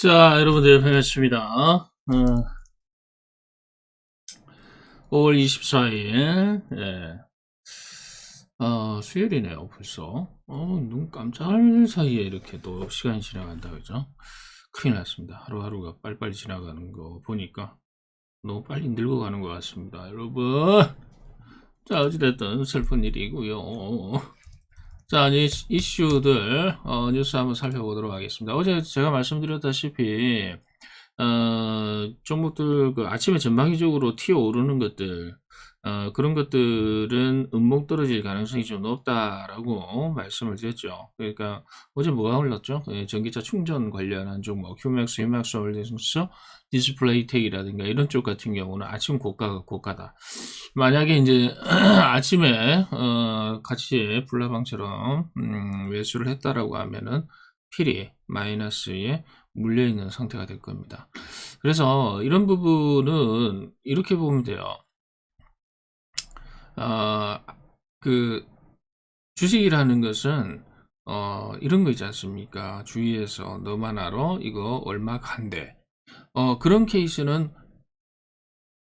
자, 여러분들 반갑습니다. 어, 5월 24일, 예. 어, 수요일이네요, 벌써. 어, 눈 깜짝할 사이에 이렇게 또 시간이 지나간다, 그죠? 큰일 났습니다. 하루하루가 빨리빨리 지나가는 거 보니까 너무 빨리 늙어가는 것 같습니다, 여러분. 자, 어찌됐든 슬픈 일이고요. 자, 이슈들, 어, 뉴스 한번 살펴보도록 하겠습니다. 어제 제가 말씀드렸다시피, 어, 종목들, 그 아침에 전방위적으로 튀어 오르는 것들, 어, 그런 것들은 음목 떨어질 가능성이 좀 높다라고 말씀을 드렸죠. 그러니까 어제 뭐가 올랐죠? 예, 전기차 충전 관련한 종목, 휴맥스, 휴맥스 홀딩스, 디스플레이 텍이라든가 이런 쪽 같은 경우는 아침 고가가 고가다. 만약에 이제 아침에 어, 같이 불나방처럼 음, 매수를 했다라고 하면은 필히 마이너스에 물려 있는 상태가 될 겁니다. 그래서 이런 부분은 이렇게 보면 돼요. 어, 그 주식이라는 것은 어, 이런 거 있지 않습니까? 주위에서 너만 알아? 이거 얼마 간대. 어, 그런 케이스는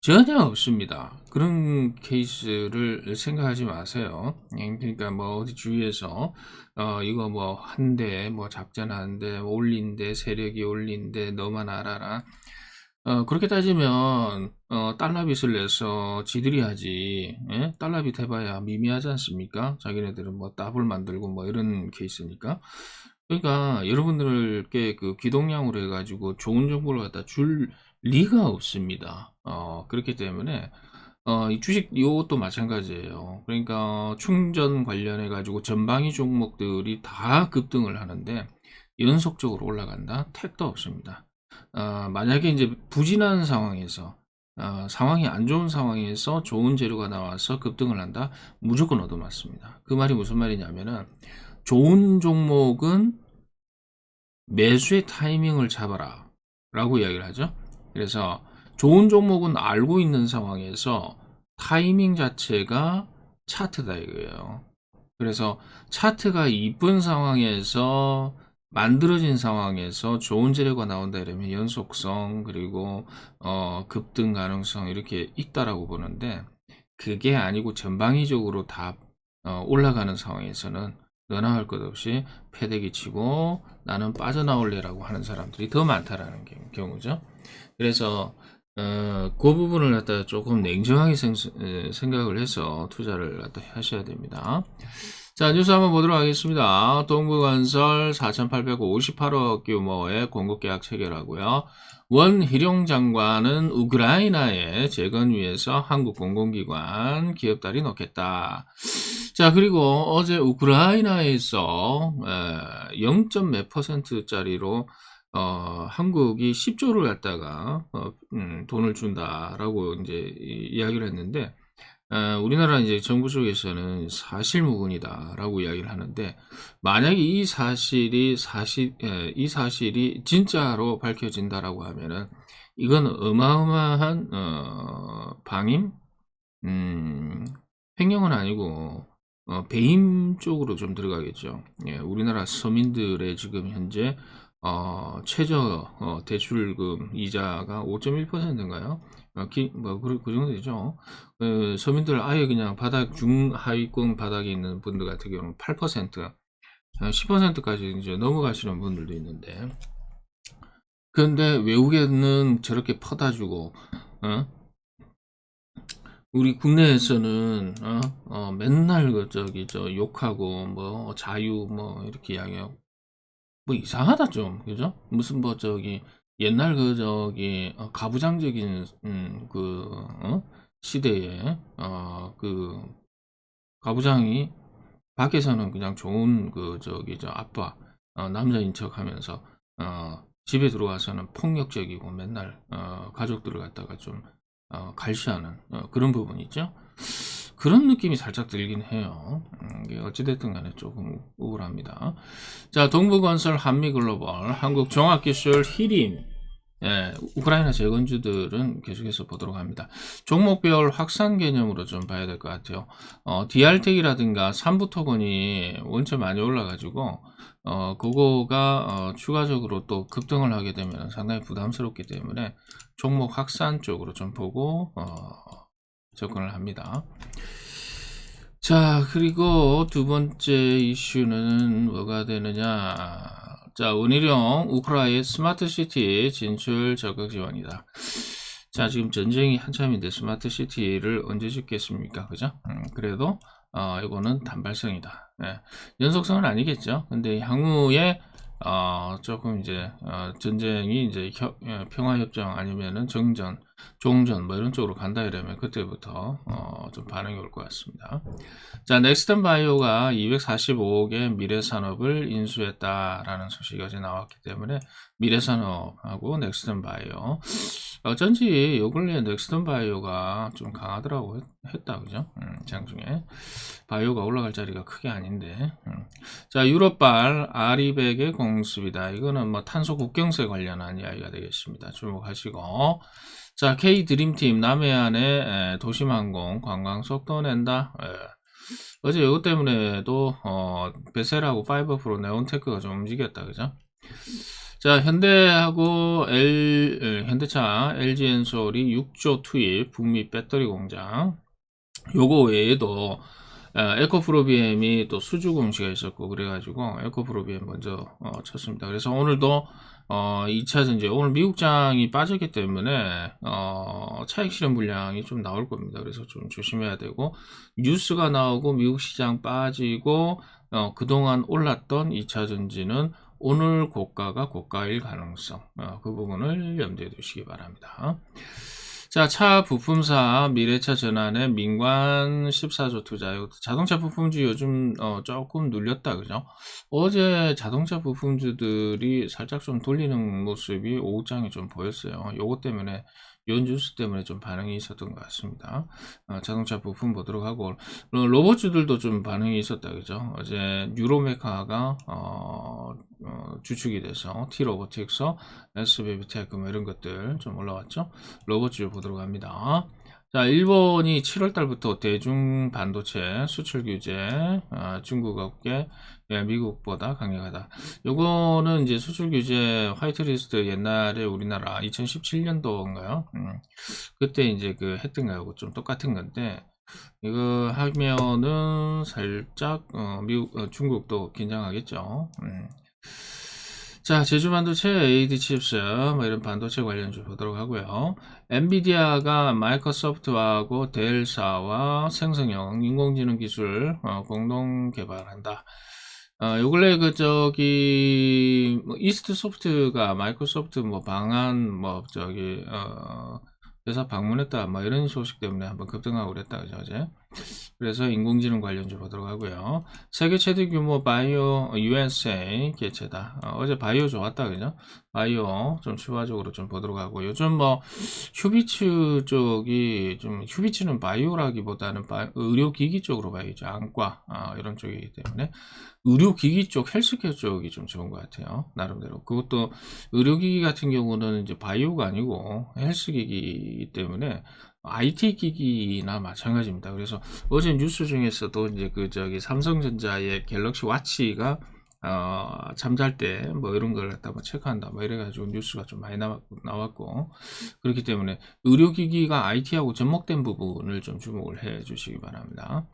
전혀 없습니다. 그런 케이스를 생각하지 마세요. 예, 그러니까 뭐 어디 주위에서 어 이거 뭐 한대 뭐 작전하는데 올린대 세력이 올린대 너만 알아라. 어 그렇게 따지면 어 달러빚을 내서 지들이 하지. 예? 달러빚 해봐야 미미하지 않습니까? 자기네들은 뭐 더블 만들고 뭐 이런 케이스니까. 그러니까 여러분들께 그 기동량으로 해가지고 좋은 정보를 갖다 줄 리가 없습니다. 어, 그렇기 때문에 어, 이 주식 이것도 마찬가지예요. 그러니까 충전 관련해 가지고 전방위 종목들이 다 급등을 하는데 연속적으로 올라간다? 택도 없습니다. 어, 만약에 이제 부진한 상황에서 어, 상황이 안 좋은 상황에서 좋은 재료가 나와서 급등을 한다? 무조건 얻어맞습니다. 그 말이 무슨 말이냐면은 좋은 종목은 매수의 타이밍을 잡아라 라고 이야기를 하죠. 그래서 좋은 종목은 알고 있는 상황에서 타이밍 자체가 차트다 이거예요. 그래서 차트가 이쁜 상황에서 만들어진 상황에서 좋은 재료가 나온다 이러면 연속성 그리고 어, 급등 가능성 이렇게 있다라고 보는데 그게 아니고 전방위적으로 다 어, 올라가는 상황에서는 너나 할 것 없이 패대기 치고 나는 빠져나올래라고 하는 사람들이 더 많다라는 경우죠. 그래서 어, 그 부분을 갖다 조금 냉정하게 생, 각을 해서 투자를 갖다 하셔야 됩니다. 자, 뉴스 한번 보도록 하겠습니다. 동부건설 4,858억 규모의 공급계약 체결하고요. 원희룡 장관은 우크라이나에 재건 위해서 한국 공공기관 기업다리 넣겠다. 자, 그리고 어제 우크라이나에서 0. 몇 퍼센트짜리로 어, 한국이 10조를 갖다가 어, 음, 돈을 준다라고 이제 이 야기를 했는데 어, 우리나라 이제 정부 쪽에서는 사실무근이다라고 이야기를 하는데 만약에 이 사실이 사실 에, 이 사실이 진짜로 밝혀진다라고 하면은 이건 어마어마한 어, 방임 음, 횡령은 아니고 어, 배임 쪽으로 좀 들어가겠죠. 예, 우리나라 서민들의 지금 현재 어, 최저 어, 대출금 이자가 5.1%인가요? 어, 기, 뭐, 그, 그 정도 되죠. 그, 서민들 아예 그냥 바닥, 중하위권 바닥에 있는 분들 같은 경우는 8%, 10%까지 어, 이제 넘어가시는 분들도 있는데. 그런데 외국에는 저렇게 퍼다주고, 어? 우리 국내에서는, 어? 어, 맨날 그, 저기, 저, 욕하고, 뭐, 자유, 뭐, 이렇게 이야기하고, 뭐 이상하다 좀 그죠? 무슨 뭐 저기 옛날 그 저기 어, 가부장적인 음, 그 어? 시대에 어, 그 가부장이 밖에서는 그냥 좋은 그 저기 저 아빠 어, 남자인 척하면서 어, 집에 들어와서는 폭력적이고 맨날 어, 가족들을 갖다가 좀 어, 갈시하는 어, 그런 부분 있죠. 그런 느낌이 살짝 들긴 해요. 음, 어찌됐든 간에 조금 우울합니다. 자, 동부건설 한미글로벌, 한국종합기술 히림, 예, 우크라이나 재건주들은 계속해서 보도록 합니다. 종목별 확산 개념으로 좀 봐야 될 것 같아요. 어, DR텍이라든가 삼부 토건이 원체 많이 올라가지고, 어, 그거가, 어, 추가적으로 또 급등을 하게 되면 상당히 부담스럽기 때문에 종목 확산 쪽으로 좀 보고, 어, 접근을 합니다. 자, 그리고 두 번째 이슈는 뭐가 되느냐. 자, 원희룡 우크라이나 스마트 시티 진출 적극 지원이다. 자, 지금 전쟁이 한참인데 스마트 시티를 언제 짓겠습니까? 그죠? 음, 그래도, 어, 이거는 단발성이다. 예. 연속성은 아니겠죠. 근데 향후에, 어, 조금 이제, 어, 전쟁이 이제 협- 예, 평화협정 아니면은 정전, 종전 뭐 이런 쪽으로 간다 이러면 그때부터, 어, 좀 반응이 올 것 같습니다. 자, 넥스턴 바이오가 245억의 미래산업을 인수했다라는 소식이 어제 나왔기 때문에 미래산업하고 넥스턴 바이오 어쩐지 요 근래 넥스턴 바이오가 좀 강하더라고 했, 다 그죠? 음, 장중에 바이오가 올라갈 자리가 크게 아닌데 음. 자 유럽발 아리백의 공습이다 이거는 뭐 탄소 국경세 관련한 이야기가 되겠습니다 주목하시고 자 K 드림팀 남해안의 에, 도심항공 관광 속도 낸다 예. 어제 이것 때문에도 어, 베셀하고 5 프로 네온테크가 좀 움직였다 그죠? 자 현대하고 L 에, 현대차 LG 엔솔이 6조 투입 북미 배터리 공장 요거 외에도 어, 에코프로비엠이 또 수주 공시가 있었고 그래가지고 에코프로비엠 먼저 어, 쳤습니다. 그래서 오늘도 어, 2차 전지 오늘 미국장이 빠졌기 때문에 어, 차익 실현 물량이 좀 나올 겁니다. 그래서 좀 조심해야 되고 뉴스가 나오고 미국 시장 빠지고 어, 그동안 올랐던 2차 전지는 오늘 고가가 고가일 가능성 어, 그 부분을 염두에 두시기 바랍니다. 자, 차 부품사 미래차 전환에 민관 14조 투자. 자동차 부품주 요즘 어, 조금 눌렸다, 그죠? 어제 자동차 부품주들이 살짝 좀 돌리는 모습이 오후장에 좀 보였어요. 요것 때문에 요 뉴스 때문에 좀 반응이 있었던 것 같습니다. 어, 자동차 부품 보도록 하고 로- 로봇주들도 좀 반응이 있었다, 그죠? 어제 뉴로메카가 어, 어, 주축이 돼서 T-로보틱스, SBB테크 뭐 이런 것들 좀 올라왔죠. 로봇주 보도록 합니다. 자, 일본이 7월 달부터 대중 반도체 수출 규제, 아, 중국 업계, 예, 미국보다 강력하다. 요거는 이제 수출 규제 화이트리스트 옛날에 우리나라 2017년도인가요? 음, 그때 이제 그 했던 거하고 좀 똑같은 건데, 이거 하면은 살짝, 어, 미국, 어, 중국도 긴장하겠죠. 음. 자, 제주 반도체, AD 칩스, 뭐 이런 반도체 관련주 보도록 하고요. 엔비디아가 마이크로소프트하고 델사와 생성형 인공지능 기술 어, 공동 개발한다. 어, 요 근래 그 저기 뭐 이스트 소프트가 마이크로소프트 뭐 방한 뭐 저기 어 회사 방문했다 뭐 이런 소식 때문에 한번 급등하고 그랬다 그죠 어제 그래서 인공지능 관련주 보도록 하고요. 세계 최대 규모 바이오 USA 개체다. 어, 어제 바이오 좋았다 그죠? 바이오 좀 추가적으로 좀 보도록 하고. 요즘 뭐 휴비츠 쪽이 좀 휴비츠는 바이오라기보다는 바- 의료기기 쪽으로 봐야죠. 안과 아, 이런 쪽이기 때문에. 의료기기 쪽 헬스케어 쪽이 좀 좋은 것 같아요. 나름대로. 그것도 의료기기 같은 경우는 이제 바이오가 아니고 헬스기기이기 때문에 IT 기기나 마찬가지입니다. 그래서 어제 뉴스 중에서도 이제 그 저기 삼성전자의 갤럭시 와치가 어, 잠잘 때 뭐 이런 걸 갖다 뭐 체크한다 뭐 이래가지고 뉴스가 좀 많이 나왔고, 나왔고 그렇기 때문에 의료기기가 IT하고 접목된 부분을 좀 주목을 해 주시기 바랍니다.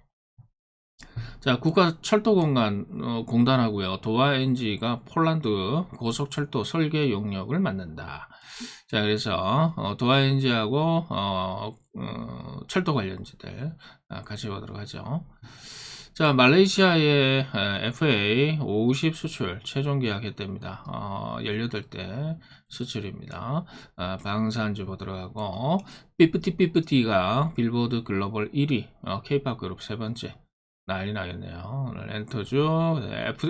자, 국가철도공단 어, 공단하고요. 도화엔지가 폴란드 고속철도 설계 용역을 맡는다. 자, 그래서 어, 도화엔지하고 어, 어, 철도 관련지들 아, 같이 보도록 하죠. 자, 말레이시아의 에, FA 50 수출 최종 계약했답니다. 어, 18대 수출입니다. 아, 방산주 보도록 하고 삐뿌티 삐뿌티가 빌보드 글로벌 1위, 어, K-팝 그룹 세 번째. 난리 나겠네요. 오늘 엔터주,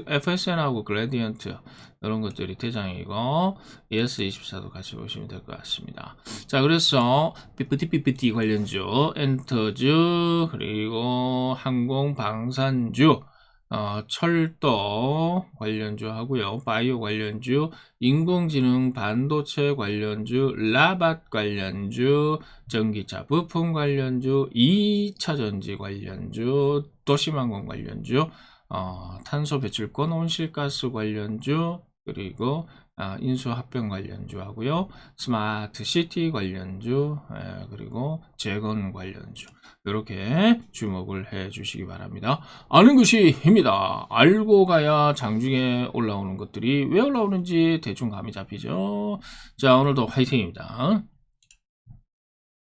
FSN하고 그레디언트 이런 것들이 대장이고 ES24도 같이 보시면 될 것 같습니다. 자, 그래서 PPT PPT 관련주, 엔터주 그리고 항공 방산주 어, 철도 관련주 하고요. 바이오 관련주, 인공지능 반도체 관련주, 라밧 관련주, 전기차 부품 관련주, 2차 전지 관련주, 도시망공 관련주, 어, 탄소 배출권 온실가스 관련주, 그리고 아, 인수합병 관련주 하고요. 스마트 시티 관련주, 예, 그리고 재건 관련주. 이렇게 주목을 해 주시기 바랍니다. 아는 것이 힘이다. 알고 가야 장중에 올라오는 것들이 왜 올라오는지 대충 감이 잡히죠. 자, 오늘도 화이팅입니다.